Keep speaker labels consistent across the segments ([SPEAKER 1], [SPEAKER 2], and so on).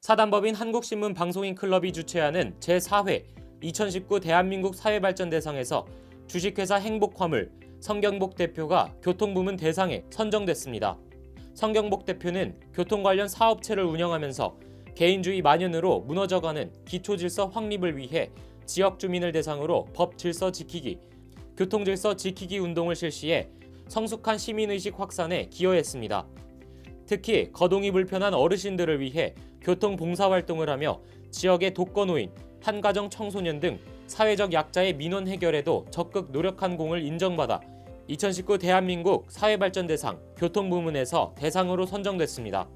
[SPEAKER 1] 사단법인 한국신문 방송인 클럽이 주최하는 제4회 2019 대한민국 사회발전대상에서 주식회사 행복화물 성경복 대표가 교통부문 대상에 선정됐습니다. 성경복 대표는 교통 관련 사업체를 운영하면서 개인주의 만연으로 무너져가는 기초질서 확립을 위해 지역 주민을 대상으로 법 질서 지키기, 교통 질서 지키기 운동을 실시해 성숙한 시민의식 확산에 기여했습니다. 특히 거동이 불편한 어르신들을 위해 교통 봉사 활동을 하며 지역의 독거노인, 한가정 청소년 등 사회적 약자의 민원 해결에도 적극 노력한 공을 인정받아 2019 대한민국 사회발전대상 교통부문에서 대상으로 선정됐습니다.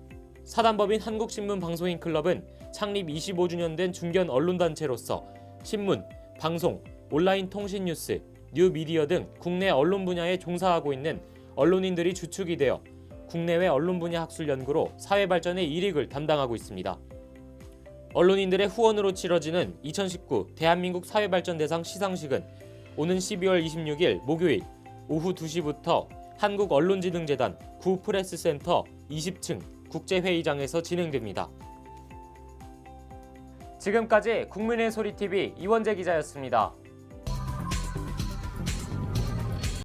[SPEAKER 1] 사단법인 한국신문방송인 클럽은 창립 25주년 된 중견 언론단체로서 신문, 방송, 온라인 통신 뉴스, 뉴미디어 등 국내 언론 분야에 종사하고 있는 언론인들이 주축이 되어 국내외 언론 분야 학술 연구로 사회 발전의 일익을 담당하고 있습니다. 언론인들의 후원으로 치러지는 2019 대한민국 사회발전대상 시상식은 오는 12월 26일 목요일 오후 2시부터 한국언론지능재단 구프레스센터 20층 국제회의장에서 진행됩니다. 지금까지 국민의 소리TV 이원재 기자였습니다.